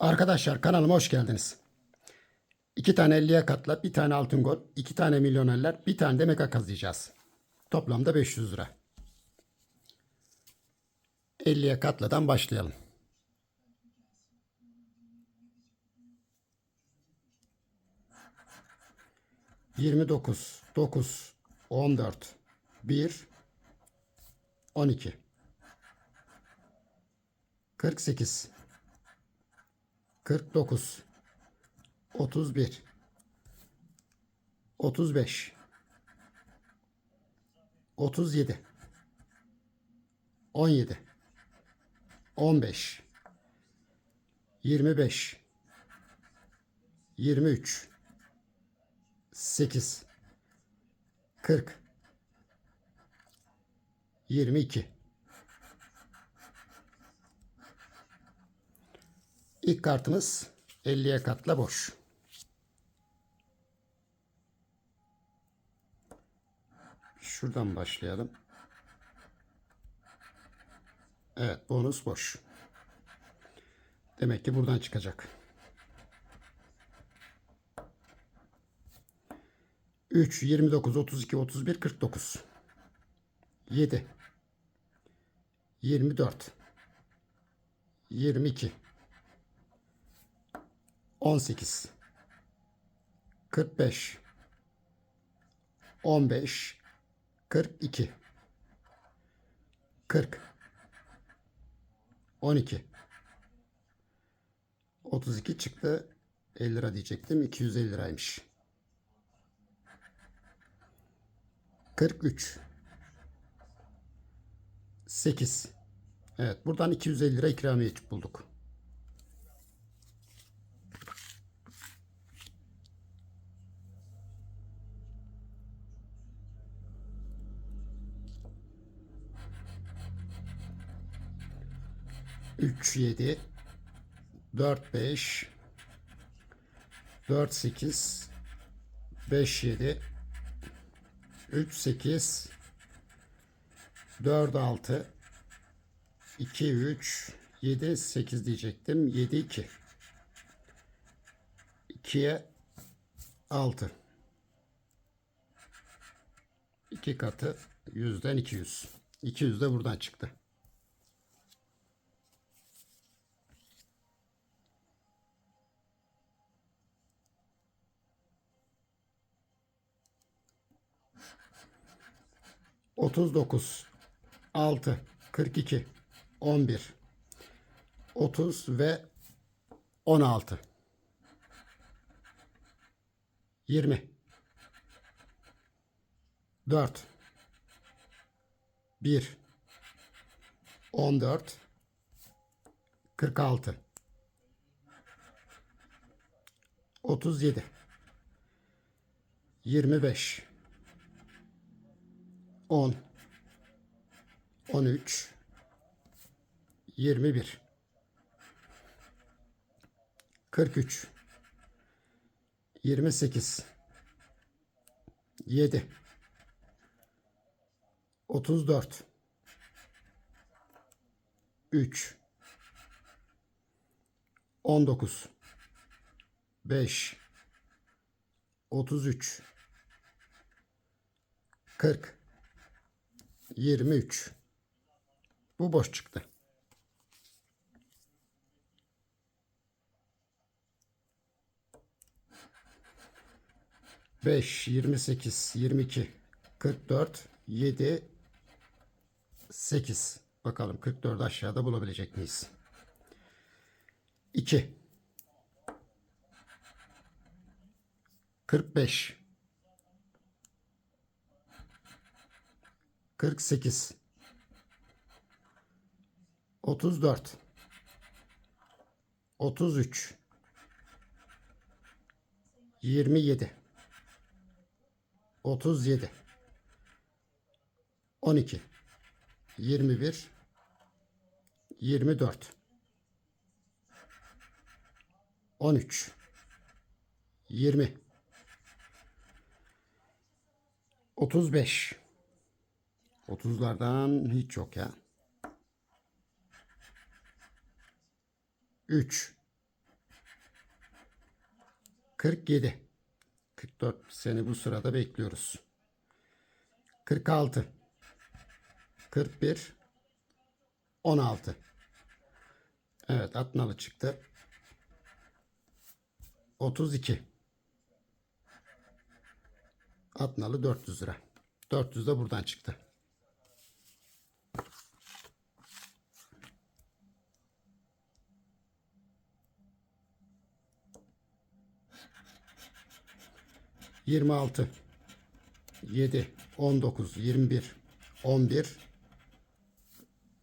Arkadaşlar kanalıma hoş geldiniz. İki tane 50'ye katla, bir tane altın gol, iki tane milyonerler, bir tane de mega kazıyacağız. Toplamda 500 lira. 50'ye katladan başlayalım. Yirmi dokuz, dokuz, on dört, bir, on iki, kırk sekiz, 49 31 35 37 17 15 25 23 8 40 22 İlk kartımız 50'ye katla boş. Şuradan başlayalım. Evet bonus boş. Demek ki buradan çıkacak. 3, 29, 32, 31, 49. 7. 24. 22. 18 45 15 42 40 12 32 çıktı 50 lira diyecektim 250 liraymış. 43 8 Evet buradan 250 lira ikramiye bulduk. Üç yedi dört beş dört sekiz beş yedi üç sekiz dört altı 2, 3, 7, 8 diyecektim. 7, 2. 2'ye 6. 2 katı 100'den 200. 200 de buradan çıktı. Otuz dokuz, altı, kırk iki, 11 30 ve 16 20 4 1 14 46 37 25 10 13 21 43 28 7 34 3 19 5 33 40 23 Bu boş çıktı. 5, 28, 22, 44, 7, 8. Bakalım 44 aşağıda bulabilecek miyiz? 2. 45. 48. 34. 33. 27. 37 12 21 24 13 20 35 30'lardan hiç yok ya. 3 47. 44 seni bu sırada bekliyoruz. 46. 41. 16. Evet Atnalı çıktı. 32. Atnalı 400 lira. 400 de buradan çıktı. Yirmi altı, yedi, on dokuz, yirmi bir, on bir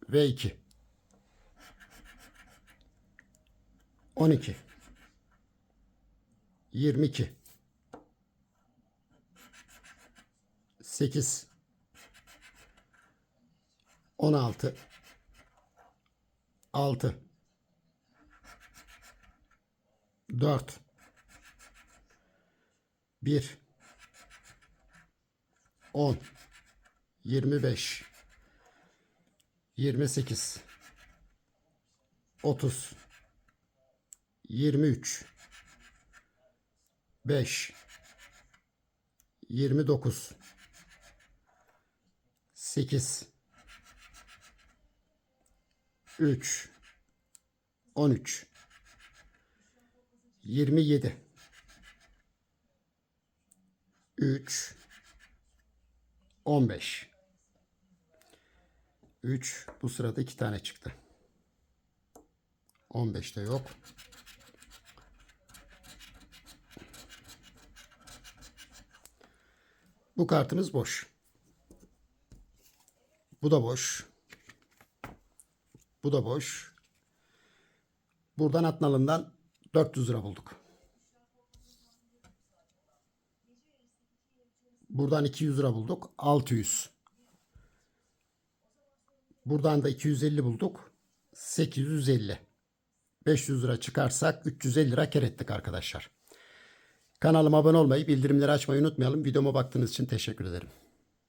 ve iki. On iki. Yirmi iki. Sekiz. On 1 10 25 28 30 23 5 29 8 3 13 27 3 15 3 bu sırada 2 tane çıktı. 15'te yok. Bu kartımız boş. Bu da boş. Bu da boş. Buradan Atnalı'ndan 400 lira bulduk. Buradan 200 lira bulduk. 600. Buradan da 250 bulduk. 850. 500 lira çıkarsak 350 lira kar ettik arkadaşlar. Kanalıma abone olmayı, bildirimleri açmayı unutmayalım. Videoma baktığınız için teşekkür ederim.